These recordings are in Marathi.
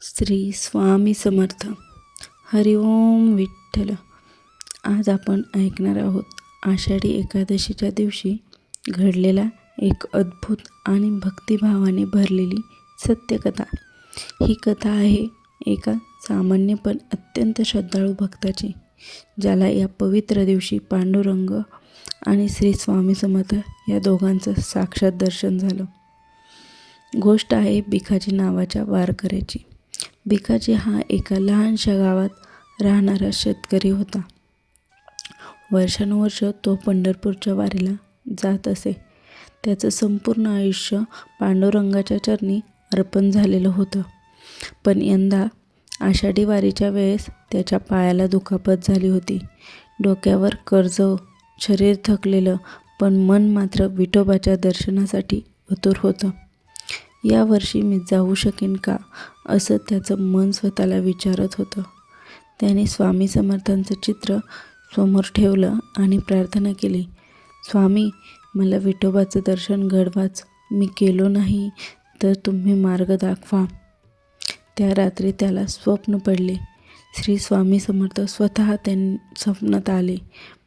श्री स्वामी समर्थ. हरिओम विठ्ठल. आज आपण ऐकणार आहोत आषाढी एकादशीच्या दिवशी घडलेला एक अद्भुत आणि भक्तिभावाने भरलेली सत्यकथा. ही कथा आहे एका सामान्य पण अत्यंत श्रद्धाळू भक्ताची ज्याला या पवित्र दिवशी पांडुरंग आणि श्री स्वामी समर्थ या दोघांचं साक्षात दर्शन झालं. गोष्ट आहे बिखाजी नावाच्या वारकऱ्याची. भिकाजी हा एका लहानशा गावात राहणारा शेतकरी होता. वर्षानुवर्ष तो पंढरपूरच्या वारीला जात असे. त्याचं संपूर्ण आयुष्य पांडुरंगाच्या चरणी अर्पण झालेलं होतं. पण यंदा आषाढी वारीच्या वेळेस त्याच्या पायाला दुखापत झाली होती. डोक्यावर कर्ज शरीर थकलेलं पण मन मात्र विठोबाच्या दर्शनासाठी आतुर होतं. यावर्षी मी जाऊ शकेन का? असं त्याचं मन स्वतःला विचारत होतं. त्याने स्वामी समर्थांचं चित्र समोर ठेवलं आणि प्रार्थना केली. स्वामी मला विठोबाचं दर्शन घडवाच. मी केलो नाही तर तुम्ही मार्ग दाखवा. त्या रात्री त्याला स्वप्न पडले. श्री स्वामी समर्थ स्वतः त्यां स्वप्नात आले.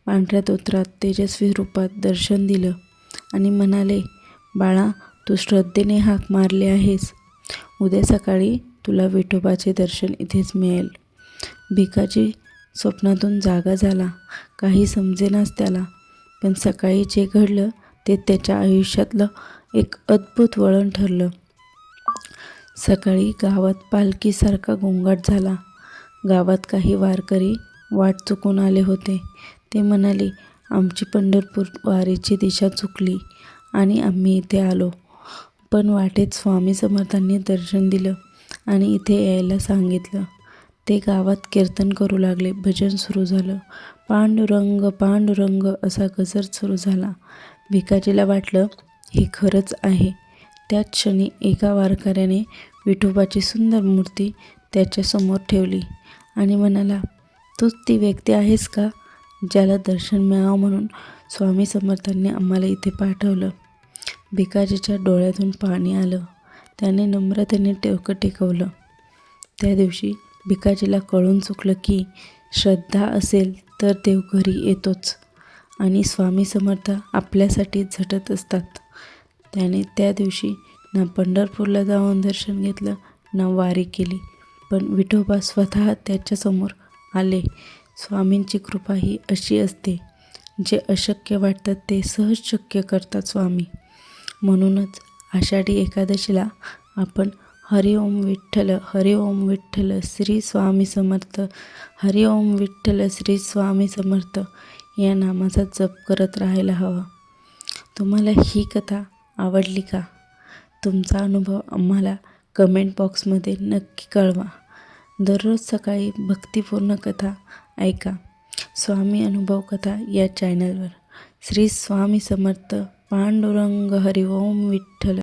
पांढऱ्या धोत्रात तेजस्वी रूपात दर्शन दिलं आणि म्हणाले बाळा तू श्रद्धेने हाक मारले आहेस. उद्या सकाळी तुला विठोबाचे दर्शन इथेच मिळेल. भिकाजी स्वप्नातून जागा झाला. काही समजेनाच त्याला. पण सकाळी जे घडलं ते त्याच्या आयुष्यातलं एक अद्भुत वळण ठरलं. सकाळी गावात पालखीसारखा गोंगाट झाला. गावात काही वारकरी वाट चुकून आले होते. ते म्हणाले आमची पंढरपूर वारीची दिशा चुकली आणि आम्ही इथे आलो. पण वाटेत स्वामी समर्थांनी दर्शन दिलं आणि इथे यायला सांगितलं. ते गावात कीर्तन करू लागले. भजन सुरू झालं. पांडुरंग पांडुरंग असा गजर सुरू झाला. भिकाजीला वाटलं हे खरंच आहे. त्याच क्षणी एका वारकऱ्याने विठोबाची सुंदर मूर्ती त्याच्यासमोर ठेवली आणि म्हणाला तूच ती व्यक्ती आहेस का ज्याला दर्शन मिळावं म्हणून स्वामी समर्थांनी आम्हाला इथे पाठवलं? भिकाजीच्या डोळ्यातून पाणी आलं. त्याने नम्रतेने टेवकं टेकवलं. त्या दिवशी भिकाजीला कळून चुकलं की श्रद्धा असेल तर देव घरी येतोच आणि स्वामी समर्थ आपल्यासाठी झटत असतात. त्याने त्या दिवशी ना पंढरपूरला जाऊन दर्शन घेतलं ना वारी केली. पण विठोबा स्वतः त्याच्यासमोर आले. स्वामींची कृपा ही अशी असते जे अशक्य वाटतं ते सहज शक्य करतात स्वामी. म्हणूनच आषाढी एकादशीला आपण हरिओम विठ्ठल हरिओम विठ्ठल श्री स्वामी समर्थ हरिओम विठ्ठल श्री स्वामी समर्थ या नामाचा जप करत राहायला हवा. तुम्हाला ही कथा आवडली का? तुमचा अनुभव आम्हाला कमेंट बॉक्समध्ये नक्की कळवा. दररोज सकाळी भक्तिपूर्ण कथा ऐका. स्वामी अनुभव कथा या चॅनलवर श्री स्वामी समर्थ पांडुरंग हरिओम विठ्ठल।